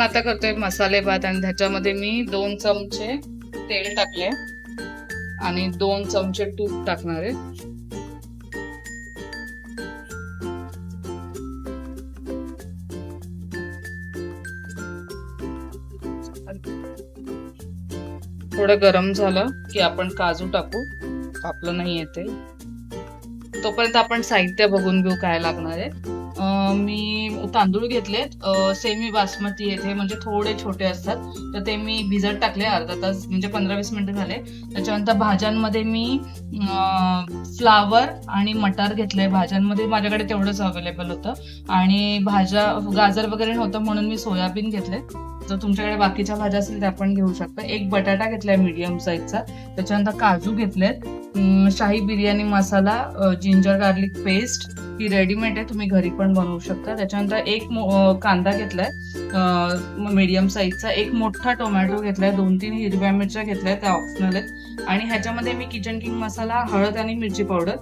आपण आता करतोय मसाले भात आणि त्याच्यामध्ये मी दोन चमचे तेल टाकले. आणि दोन चमचे तूप टाकणार आहे. थोडं गरम झालं की आपण काजू टाकू. आपलं नाही येते तोपर्यंत आपण साहित्य बघून घेऊ काय लागणार आहे. मी तांदूळ घेतलेत सेमी बासमती येथे म्हणजे थोडे छोटे असतात. तर ते मी भिजत टाकले अर्धा तास म्हणजे पंधरा वीस मिनिटं झाले. त्याच्यानंतर भाज्यांमध्ये मी फ्लावर आणि मटार घेतलंय. भाज्यांमध्ये माझ्याकडे तेवढंच अवेलेबल होतं. आणि भाज्या गाजर वगैरे नव्हतं म्हणून मी सोयाबीन घेतले जर तुमच्याकडे बाकीच्या भाज्या असतील त्या पण घेऊ शकता. एक बटाटा घेतलाय मीडियम साईजचा त्याच्यानंतर काजू घेतलेत. शाही बिर्याणी मसाला जिंजर गार्लिक पेस्ट ही रेडीमेड आहे. तुम्ही घरी पण बनवू शकता. त्याच्यानंतर एक मो- कांदा घेतलाय. मीडियम साईजचा एक मोठा टोमॅटो घेतलाय. दोन तीन हिरव्या मिरच्या घेतल्या त्या ऑप्शनल आहेत. आणि ह्याच्यामध्ये मी किचन किंग मसाला हळद आणि मिरची पावडर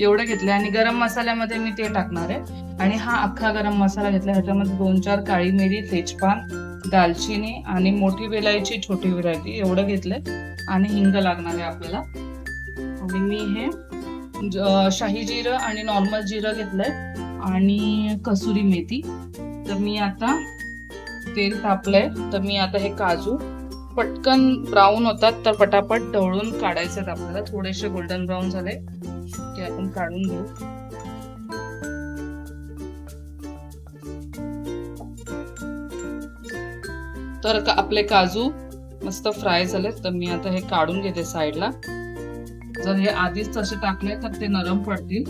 एवढं घेतलंय. आणि गरम मसाल्यामध्ये मी ते टाकणार आहे. आणि हा अख्खा गरम मसाला घेतला ह्याच्यामध्ये दोन चार काळी मिरी तेजपान दालचिनी आणि मोठी वेलायची छोटी वेलायची एवढं घेतलंय. आणि हिंग लागणार आहे आपल्याला. आणि मी हे शाही जिरं आणि नॉर्मल जिरं घेतलंय आणि कसुरी मेथी. तर मी आता तेल तापलंय तर मी आता हे काजू पटकन ब्राऊन होतात तर पटापट ढवळून काढायचे आहेत आपल्याला. थोडेसे गोल्डन ब्राऊन झाले ते आपण काढून घेऊ. तर का- आपले काजू मस्त फ्राय झाले तर मी आता हे काढून घेते साईडला जर हे आधीच तसे टाकले तर ते नरम पडतील.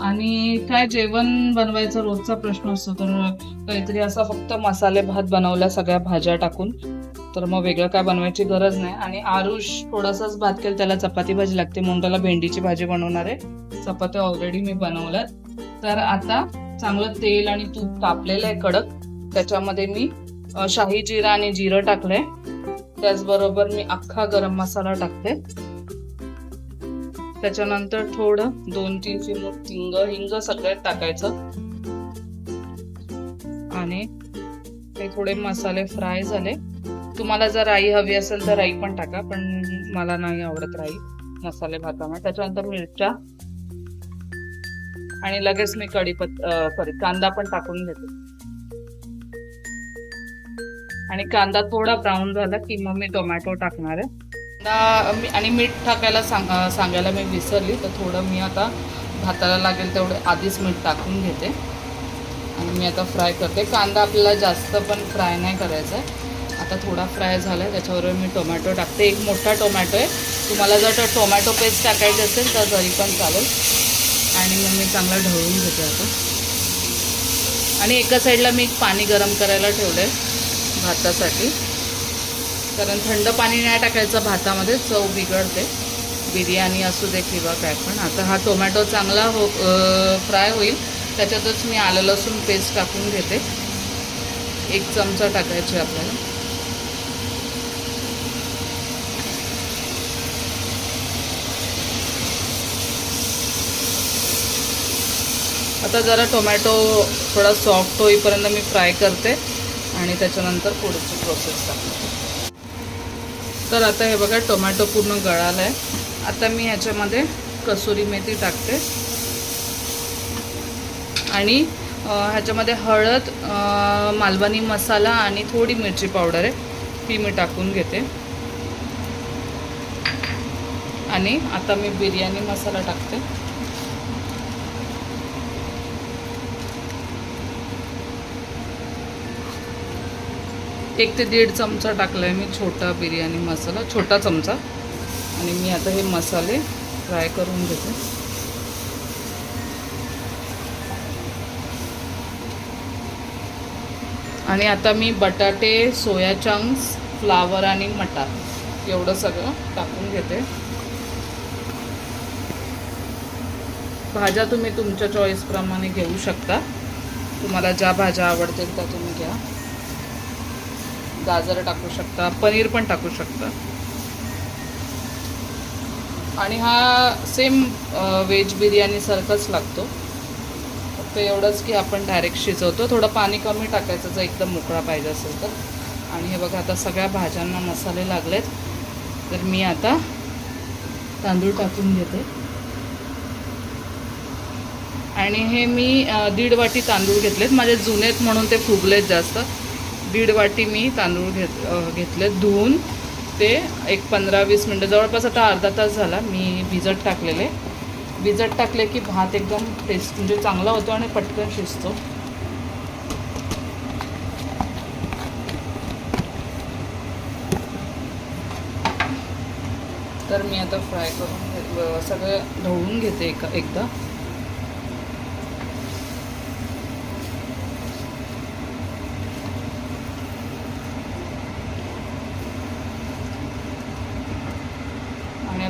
आणि काय जेवण बनवायचा रोजचा प्रश्न असतो तर काहीतरी असा फक्त मसाले भात बनवल्या सगळ्या भाज्या टाकून तर मग वेगळं काय बनवायची गरज नाही. आणि आरुष थोडासाच भात केला त्याला चपाती भाजी लागते. म्हणून त्याला भेंडीची भाजी बनवणार आहे. चपात्या ऑलरेडी मी बनवल्यात. तर आता चांगलं तेल आणि तूप तापलेलं आहे कडक. त्याच्यामध्ये मी शाही जिरा आणि जिरं टाकलंय. त्याचबरोबर मी अख्खा गरम मसाला टाकते. त्याच्यानंतर थोडं दोन तीन चिमूट हिंग हिंग सगळ्यात टाकायचं. आणि ते थोडे मसाले फ्राय झाले. तुम्हाला जर राई हवी असेल तर राई पण टाका पण मला नाही आवडत राई मसाले भातामध्ये त्याच्यानंतर मिरच्या. आणि लगेच मी कढीपत सॉरी कांदा पण टाकून घेते. आणि कांदा थोडा ब्राऊन झाला की मग मी टोमॅटो टाकणार आहे. कांदा मी आणि मीठ टाकायला सांग सांगायला मी विसरली तर थोडं मी आता भाताला लागेल तेवढं आधीच मीठ टाकून घेते. आणि मी आता फ्राय करते. कांदा आपल्याला जास्त पण फ्राय नाही करायचा आहे. आता थोडा फ्राय झाला आहे त्याच्याबरोबर मी टोमॅटो टाकते. एक मोठा टोमॅटो आहे. तुम्हाला जर टोमॅटो पेस्ट टाकायची असेल तर तरी पण चालेल. आणि मग मी चांगला ढवळून घेते आता. आणि एका साईडला मी पाणी गरम करायला ठेवलं आहे भातासाठी. कारण थंड पाणी नाही टाकायचं भातामध्ये चव बिघडते. बिर्याणी असू दे किंवा काय पण. आता हा टोमॅटो चांगला हो फ्राय होईल. त्याच्यातच मी आलं लसूण पेस्ट टाकून घेते. एक चमचा टाकायची आपल्याला. आता जरा टोमॅटो थोडा सॉफ्ट होईपर्यंत मी फ्राय करते आणि त्याच्यानंतर पुढची प्रोसेस टाकते. तर आता हे बघा टोमॅटो पूर्ण गळाला आहे आता मी ह्याच्यामध्ये कसुरी मेथी टाकते. आणि ह्याच्यामध्ये हळद मालवणी मसाला आणि थोडी मिरची पावडर आहे. ती मी टाकून घेते. आणि आता मी बिर्याणी मसाला टाकते. एक ते दीड चमचा टाकला आहे मी छोटा बिर्याणी मसाला छोटा चमचा. आणि मी आता हे मसाले फ्राय करून घेते. आणि आता मी बटाटे सोया चंक्स फ्लावर आणि मटार एवढं सगळं टाकून घेते. भाज्या तुम्ही तुमच्या चॉईसप्रमाणे घेऊ शकता. तुम्हाला ज्या भाज्या आवडतील त्या तुम्ही घ्या. गाजर टाकू शकता पनीर पण टाकू शकता. आणि हा सेम व्हेज बिर्याणीसारखाच लागतो. फक्त एवढंच की आपण डायरेक्ट शिजवतो. थोडं पाणी कमी टाकायचं जर एकदम मोकळा पाहिजे असेल तर. आणि हे बघा आता सगळ्या भाज्यांना मसाले लागलेत. तर मी आता तांदूळ टाकून घेते. आणि हे मी दीड वाटी तांदूळ घेतलेत. माझे जुनेत म्हणून ते फुगलेत जास्त. दीड वाटी मी तांदूळ घेत घेतले. धुवून ते एक पंधरा वीस मिनटं जवळपास आता अर्धा तास झाला मी भिजत टाकलेले. भिजत टाकले की भात एकदम टेस्ट म्हणजे चांगला होतो आणि पटकन शिजतो. तर मी आता फ्राय करून सगळं ढवळून घेते एका एकदा.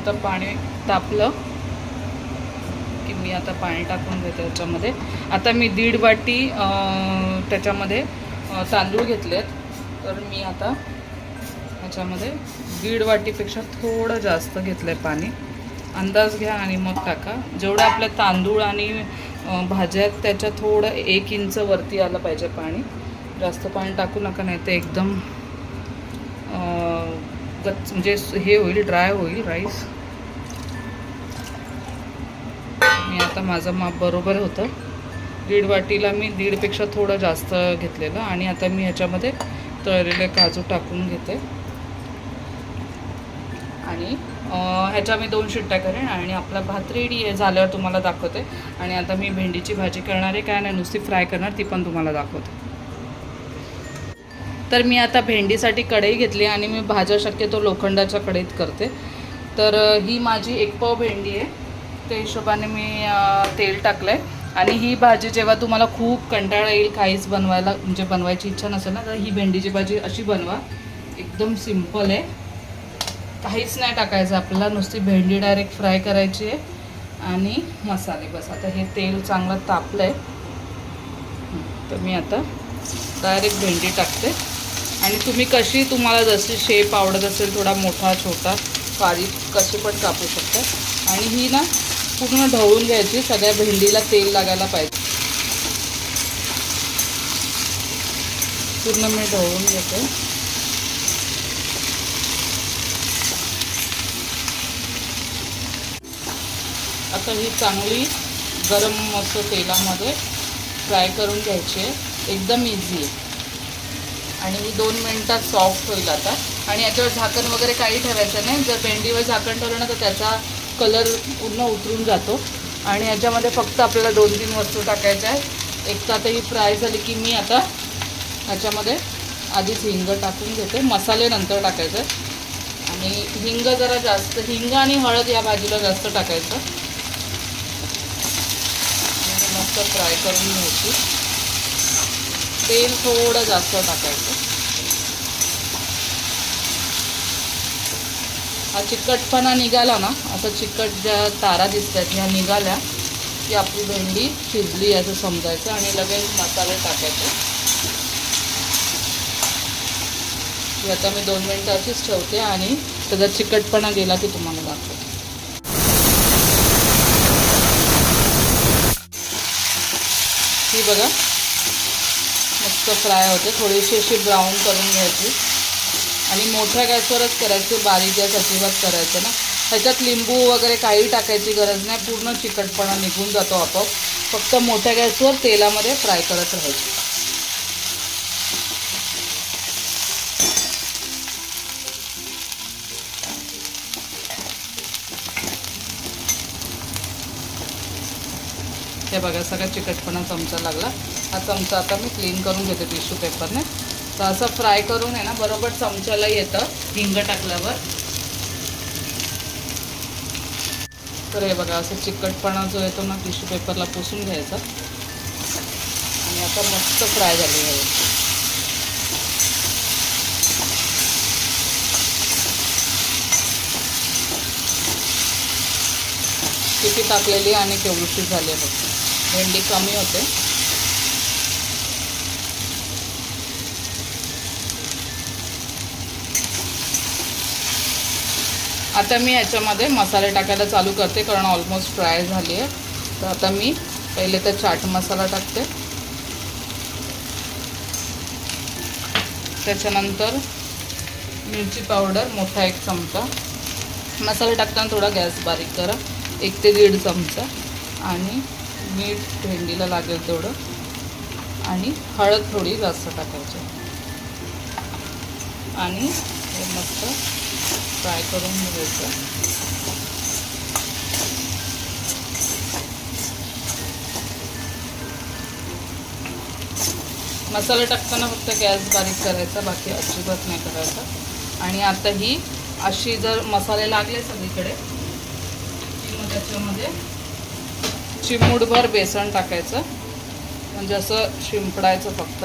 आता पाणी तापलं की मी आता पाणी टाकून घेते याच्यामध्ये. आता मी दीड वाटी त्याच्यामध्ये तांदूळ घेतलेत. तर मी आता ह्याच्यामध्ये दीड वाटीपेक्षा थोडं जास्त घेतलं आहे पाणी. अंदाज घ्या आणि मग टाका. जेवढं आपल्या तांदूळ आणि भाज्या आहेत त्याच्या थोडं एक इंच वरती आलं पाहिजे पाणी. जास्त पाणी टाकू नका नाही ते एकदम अं, म्हणजे हे होईल ड्राय होईल राईस. मी आता माझं माप बरोबर होतं. दीड वाटीला मी दीडपेक्षा थोडं जास्त घेतलेलं आणि आता मी ह्याच्यामध्ये तळलेले काजू टाकून घेते. आणि ह्याच्या मी दोन शिट्ट्या करेन आणि आपला भात रेडी आहे झाल्यावर तुम्हाला दाखवते. आणि आता मी भेंडीची भाजी करणार आहे काय नाही नुसती फ्राय करणार ती पण तुम्हाला दाखवते. तर मी आता भेंडीसाठी कढई घेतली आणि मी भाज्या शक्यतो लोखंडाच्या कढईत करते. तर ही माझी एक पाव भेंडी आहे. त्या हिशोबाने मी तेल टाकलं आहे आणि ही भाजी जेव्हा तुम्हाला खूप कंटाळा येईल काहीच बनवायला म्हणजे बनवायची इच्छा नसेल ना तर ही भेंडीची भाजी अशी बनवा. एकदम सिंपल आहे. काहीच नाही टाकायचं आपल्याला नुसती भेंडी डायरेक्ट फ्राय करायची आहे. आणि मसाले बस. आता हे तेल चांगलं तापलं आहे तर मी आता डायरेक्ट भेंडी टाकते. आणि तुम्ही कशी तुम्हाला जशी शेप आवडत असेल थोडा मोठा छोटा बारीक कशी पण कापू शकता. आणि ही ना पूर्ण ढवळून घ्यायची सगळ्या भेंडीला तेल लागायला पाहिजे. पूर्ण मी ढवळून घेते. आता ही चांगली गरम मस्त तेलामध्ये फ्राय करून घ्यायची आहे. एकदम इझी आहे. आणि ही दोन मिनटात सॉफ्ट होईल आता. आणि याच्यावर झाकण वगैरे काही ठेवायचं नाही. जर भेंडीवर झाकण ठेवलं ना तर त्याचा कलर पूर्ण उतरून जातो. आणि याच्यामध्ये फक्त आपल्याला दोन तीन वस्तू टाकायच्या आहेत. एक तर आता ही फ्राय झाली की मी आता ह्याच्यामध्ये आधीच हिंग टाकून घेते. मसाले नंतर टाकायचे. आणि हिंग जरा जास्त हिंग आणि हळद या भाजीला जास्त टाकायचं. मस्त फ्राय करून घ्यायची. तेल थोडं जास्त टाकायचं. हा चिकटपणा निघाला ना असं चिकट ज्या तारा दिसतात ह्या निघाल्या की आपली भेंडी शिजली असं समजायचं आणि लगेच मसाले टाकायचे. आता मी दोन मिनटं अशीच ठेवते आणि त्याचा चिकटपणा गेला की तुम्हाला दाखवते. ही बघा मस्त फ्राय होते. थोडीशी अशी ब्राऊन करून घ्यायची. आणि मोठ्या गॅसवरच करायची बारीक गॅस अजिबात करायचं ना. ह्याच्यात लिंबू वगैरे काही टाकायची गरज नाही. पूर्ण चिकटपणा निघून जातो आपोआप. फक्त मोठ्या गॅसवर तेलामध्ये फ्राय करत राहायची. हे बघा सगळा चिकटपणा चमचा लागला. हा चमचा आता मी क्लीन करून घेते टिश्यू पेपरने तर असं फ्राय करून आहे ना बरोबर चमच्याला येतं हिंग टाकल्यावर. तर हे बघा असं चिकटपणा जो येतो ना टिश्यू पेपरला पुसून घ्यायचा. आणि आता मस्त फ्राय झाली आहे. किती टाकलेली आणि केवढीशी झाली आहे बघ. भेंडी कमी होते. आता मी याच्यामध्ये मसाले टाकायला चालू करते कारण ऑलमोस्ट फ्राय झाली आहे. तर आता मी पहिले तर चाट मसाला टाकते. त्याच्यानंतर मिरची पावडर मोठा एक चमचा. मसाला टाकताना थोडा गॅस बारीक करा. एक ते दीड चमचा. आणि मीठ भेंडीला लागेल तेवढं. आणि हळद थोडी जास्त टाकायची. आणि हे मस्त फ्राय करून घ्यायचं. मसाला टाकताना फक्त गॅस बारीक करायचा बाकी अजिबात नाही करायचा. आणि आता ही अशी जर मसाले लागले सगळीकडे की मग त्याच्यामध्ये चिमूटभर बेसन टाकायचं. म्हणजे असं शिंपडायचं फक्त.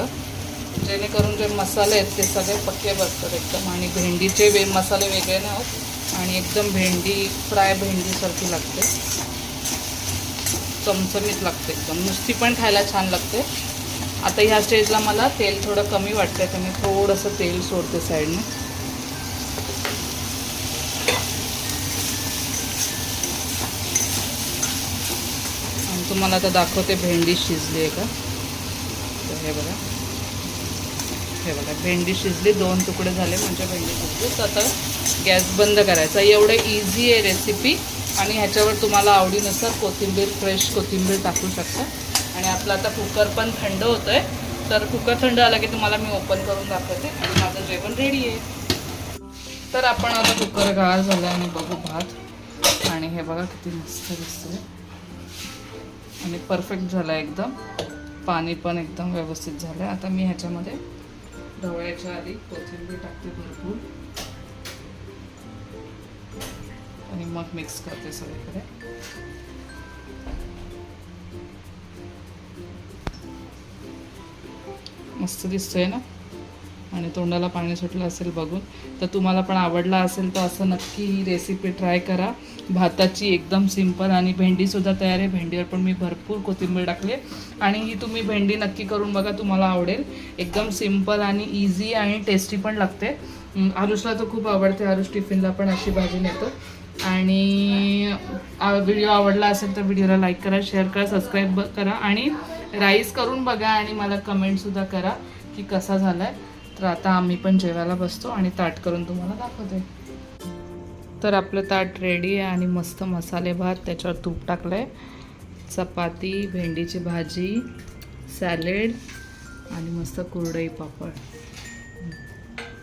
जेणेकरून जे मसाले आहेत ते सगळे पक्के बसतात एकदम. आणि भेंडीचे वे मसाले वेगळे नाही होत आणि एकदम भेंडी फ्राय भेंडीसारखी लागते. चमचमीत लागते एकदम. नुसती पण खायला छान लागते. आता ह्या स्टेजला मला तेल थोडं कमी वाटतं आहे मी थोडंसं तेल सोडते साईडने तुम्हाला आता दाखवते भेंडी शिजली आहे का? तर हे बघा. हे बघा भेंडी शिजली दोन तुकडे झाले म्हणजे भेंडी शिजली तर आता गॅस बंद करायचा. एवढं इझी आहे रेसिपी आणि ह्याच्यावर तुम्हाला आवडीनुसार कोथिंबीर फ्रेश कोथिंबीर टाकू शकता. आणि आपलं आता कुकर पण थंड होतं आहे तर कुकर थंड आला की तुम्हाला मी ओपन करून दाखवते. आणि माझं जेवण रेडी आहे. तर आपण आता कुकर गाळ झाला आणि बघू भात. आणि हे बघा किती मस्त दिसतंय. आणि परफेक्ट झाला एकदम. पाणी पण एकदम व्यवस्थित झालं. आहे आता मी ह्याच्यामध्ये ढवळ्याच्या आधी कोथिंबीर टाकते भरपूर. आणि मग मिक्स करते सगळीकडे. मस्त दिसतोय ना? आणि तोंडाला पाणी सुटलं असेल बघून. तर तुम्हाला पण आवडला असेल तर असं नक्की ही रेसिपी ट्राय करा. भाताची एकदम सिंपल आणि भेंडीसुद्धा तयार आहे. भेंडीवर पण मी भरपूर कोथिंबीर टाकले आणि ही तुम्ही भेंडी नक्की करून बघा तुम्हाला आवडेल. एकदम सिंपल आणि इझी आणि टेस्टी पण लागते. आरुषला तर खूप आवडते. आरुष टिफिनला पण अशी भाजी नेतो. आणि व्हिडिओ आवडला असेल तर व्हिडिओला लाईक करा शेअर करा सबस्क्राईब करा. आणि राईस करून बघा आणि मला कमेंटसुद्धा करा की कसा झाला आहे तर आता आम्ही पण जेवायला बसतो आणि ताट करून तुम्हाला दाखवते. तर आपलं ताट रेडी आहे आणि मस्त मसाले भात त्याच्यावर तूप टाकलं आहे चपाती भेंडीची भाजी सॅलेड आणि मस्त कुरडई पापड.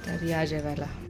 तर या जेवायला.